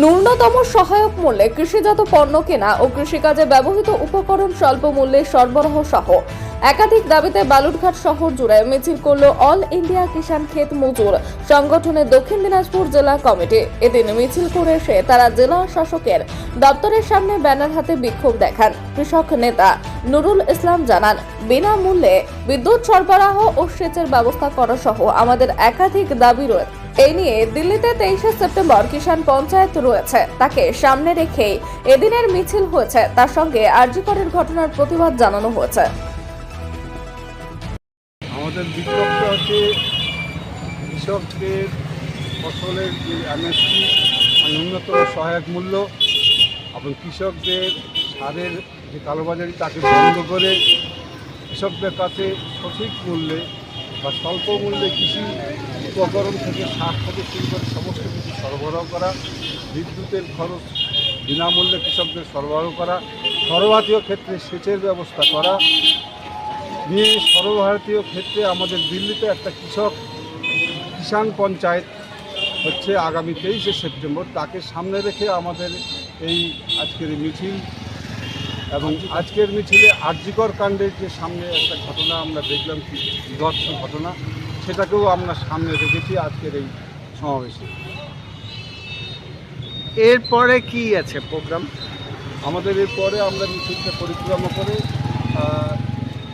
ন্যূনতম সহায়ক মূল্যে কৃষিজাত পণ্য কেনা ও কৃষিকাজে ব্যবহৃত উপকরণ স্বল্প মূল্যে সরবরাহ সহ। একাধিক দাবিতে বালুরঘাট শহর জুড়ে মিছিল করল অল ইন্ডিয়া কিষাণ ক্ষেত মজুর সংগঠনের দক্ষিণ দিনাজপুর জেলা কমিটি। এদিন মিছিল করে এসে তারা জেলা শাসকের দপ্তরের সামনে ব্যানার হাতে বিক্ষোভ দেখান। কৃষক নেতা নুরুল ইসলাম জানান, বিনামূল্যে বিদ্যুৎ সরবরাহ ও সেচের ব্যবস্থা করা সহ আমাদের একাধিক দাবি রয়েছে এই নিয়ে দিল্লিতে তেইশে সেপ্টেম্বর কিষাণ পঞ্চায়েত রয়েছে। তাকে সামনে রেখেই এদিনের মিছিল হয়েছে। তার সঙ্গে আরজিকরের ঘটনার প্রতিবাদ জানানো হয়েছে। আমাদের বিপ্লবটা হচ্ছে কৃষকদের ফসলের যে এমএসপি ন্যূনতম সহায়ক মূল্য এবং কৃষকদের সারের যে কালোবাজারি, তাকে বন্ধ করে কৃষকদের কাছে সঠিক মূল্যে বা স্বল্প মূল্যে কৃষি উপকরণ থেকে সার থেকে শুরু করে সমস্ত কিছু সরবরাহ করা, বিদ্যুতের খরচ বিনামূল্যে কৃষকদের সরবরাহ করা সর্বভারতীয় ক্ষেত্রে সেচের ব্যবস্থা করা, নিয়ে সর্বভারতীয় ক্ষেত্রে আমাদের দিল্লিতে একটা কৃষক কিষাণ পঞ্চায়েত হচ্ছে আগামী তেইশে সেপ্টেম্বর। তাকে সামনে রেখে আমাদের এই আজকের মিছিল এবং আজকের মিছিলে আর্যিকর কাণ্ডের যে সামনে একটা ঘটনা আমরা দেখলাম, কি বিভৎস ঘটনা। সেটাকেও আমরা সামনে রেখেছি আজকের এই সমাবেশে। এরপরে কি আছে প্রোগ্রাম? আমাদের এরপরে আমরা মিছিলটা পরিক্রমা করে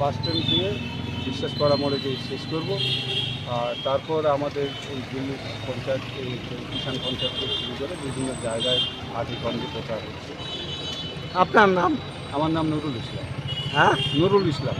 বাস স্ট্যান্ড দিয়ে বিশ্বাস করা মোড়ে গিয়ে শেষ করব। আর তারপর আমাদের এই দিল্লি পঞ্চায়েত এই কিষাণ পঞ্চায়েত থেকে শুরু করে বিভিন্ন জায়গায় আধিকন্ডে প্রচার হচ্ছে। আপনার নাম? আমার নাম নুরুল ইসলাম। হ্যাঁ? নুরুল ইসলাম।